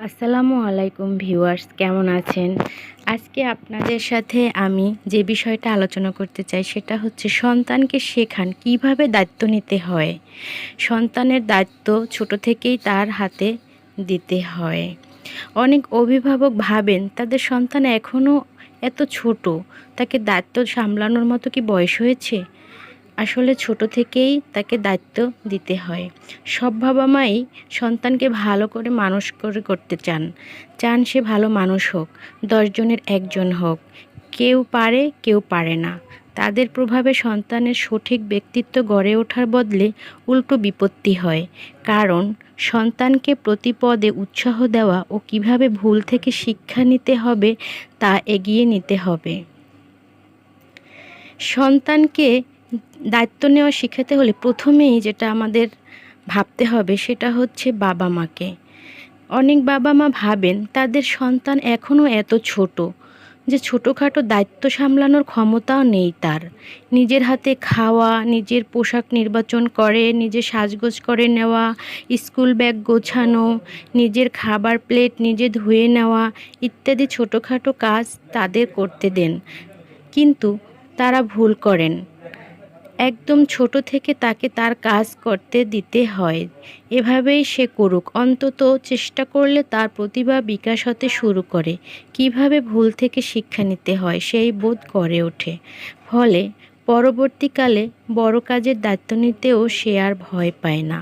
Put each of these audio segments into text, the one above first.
আসসালামু আলাইকুম ভিউয়ার্স, কেমন আছেন? আজকে আপনাদের সাথে আমি যে বিষয়টা আলোচনা করতে চাই সেটা হচ্ছে সন্তানকে শেখান, কীভাবে দায়িত্ব নিতে হয়। সন্তানের দায়িত্ব ছোট থেকেই তার হাতে দিতে হয়। অনেক অভিভাবক ভাবেন, তাদের সন্তান এখনও এত ছোট, তাকে দায়িত্ব সামলানোর মতো কি বয়স হয়েছে? আসলে ছোট থেকেই তাকে দায়িত্ব দিতে হয়। সব বাবা মাই সন্তানকে ভালো করে মানুষ করে করতে চান। চান সে ভালো মানুষ হোক দশজনের একজন হোক। কেউ পারে কেউ পারে না। তাদের প্রভাবে সন্তানের সঠিক ব্যক্তিত্ব গড়ে ওঠার বদলে উল্টো বিপত্তি হয়। কারণ, সন্তানকে প্রতিপদে উৎসাহ দেওয়া ও কীভাবে ভুল থেকে শিক্ষা নিতে হবে তা এগিয়ে নিতে হবে। সন্তানকে দায়িত্ব নেওয়া শেখাতে হলে প্রথমেই যেটা আমাদের ভাবতে হবে সেটা হচ্ছে বাবা মাকে। অনেক বাবা মা ভাবেন তাদের সন্তান এখনও এত ছোট যে ছোটোখাটো দায়িত্ব সামলানোর ক্ষমতাও নেই তার। নিজের হাতে খাওয়া, নিজের পোশাক নির্বাচন করে নিজে সাজগোজ করে নেওয়া, স্কুল ব্যাগ গোছানো, নিজের খাবার প্লেট নিজে ধুয়ে নেওয়া ইত্যাদি ছোটোখাটো কাজ তাদের করতে দেন। কিন্তু তারা ভুল করেন। একদম ছোট থেকে তাকে তার কাজ করতে দিতে হয়। এভাবেই সে করুক। অন্তত চেষ্টা করলে তার প্রতিভা বিকাশ হতে শুরু করে। কীভাবে ভুল থেকে শিক্ষা নিতে হয়, সেই বোধ করে ওঠে। ফলে পরবর্তীকালে বড় কাজের দায়িত্ব নিতেও সে আর ভয় পায় না।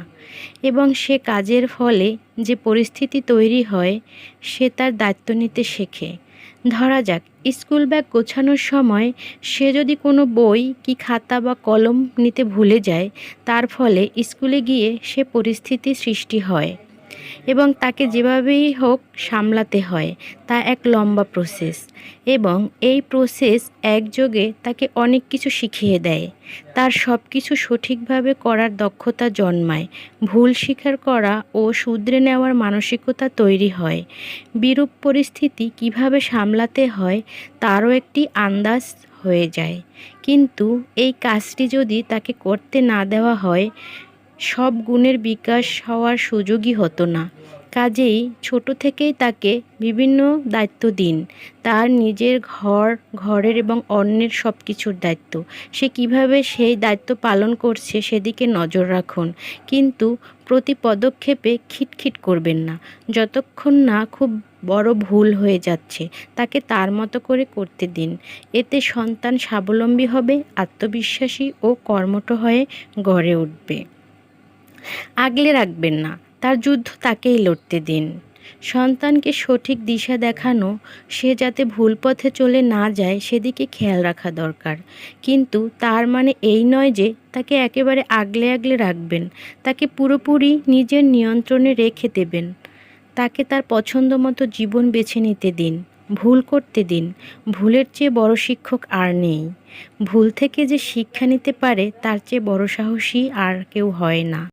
এবং সে কাজের ফলে যে পরিস্থিতি তৈরি হয়, সে তার দায়িত্ব নিতে শেখে। ধরা যাক, স্কুল ব্যাগ গোছানোর সময় সে যদি কোনো বই কি খাতা বা কলম নিতে ভুলে যায়, তার ফলে স্কুলে গিয়ে সে পরিস্থিতি সৃষ্টি হয়। এবং তাকে যেভাবেই হোক সামলাতে হয়, তা এক লম্বা প্রসেস এবং এই প্রসেস একযোগে তাকে অনেক কিছু শিখিয়ে দেয়। তার সব কিছু সঠিকভাবে করার দক্ষতা জন্মায়, ভুল স্বীকার করা ও শুধরে নেওয়ার মানসিকতা তৈরি হয়। বিরূপ পরিস্থিতি কীভাবে সামলাতে হয়, তারও একটি আন্দাজ হয়ে যায়। কিন্তু এই কাজটি যদি তাকে করতে না দেওয়া হয় সব গুণের বিকাশ হওয়ার সুযোগই হতো না। কাজেই ছোট থেকেই তাকে বিভিন্ন দায়িত্ব দিন। তার নিজের ঘর, ঘরের এবং অন্যের সব কিছুর দায়িত্ব। সে কীভাবে সেই দায়িত্ব পালন করছে সেদিকে নজর রাখুন। কিন্তু প্রতি পদক্ষেপে খিটখিট করবেন না। যতক্ষণ না খুব বড় ভুল হয়ে যাচ্ছে, তাকে তার মতো করে করতে দিন। এতে সন্তান স্বাবলম্বী হবে, আত্মবিশ্বাসী ও কর্মঠ হয়ে গড়ে উঠবে। আগলে রাখবেন না। তার যুদ্ধ তাকেই লড়তে দিন। সন্তানকে সঠিক দিশা দেখানো, সে যাতে ভুল পথে চলে না যায়, সেদিকে খেয়াল রাখা দরকার। কিন্তু তার মানে এই নয় যে, তাকে একেবারে আগলে আগলে রাখবেন। তাকে পুরোপুরি নিজের নিয়ন্ত্রণে রেখে দেবেন। তাকে তার পছন্দ মতো জীবন বেছে নিতে দিন। ভুল করতে দিন। ভুলের চেয়ে বড় শিক্ষক আর নেই। ভুল থেকে যে শিক্ষা নিতে পারে, তার চেয়ে বড় সাহসী আর কেউ হয় না।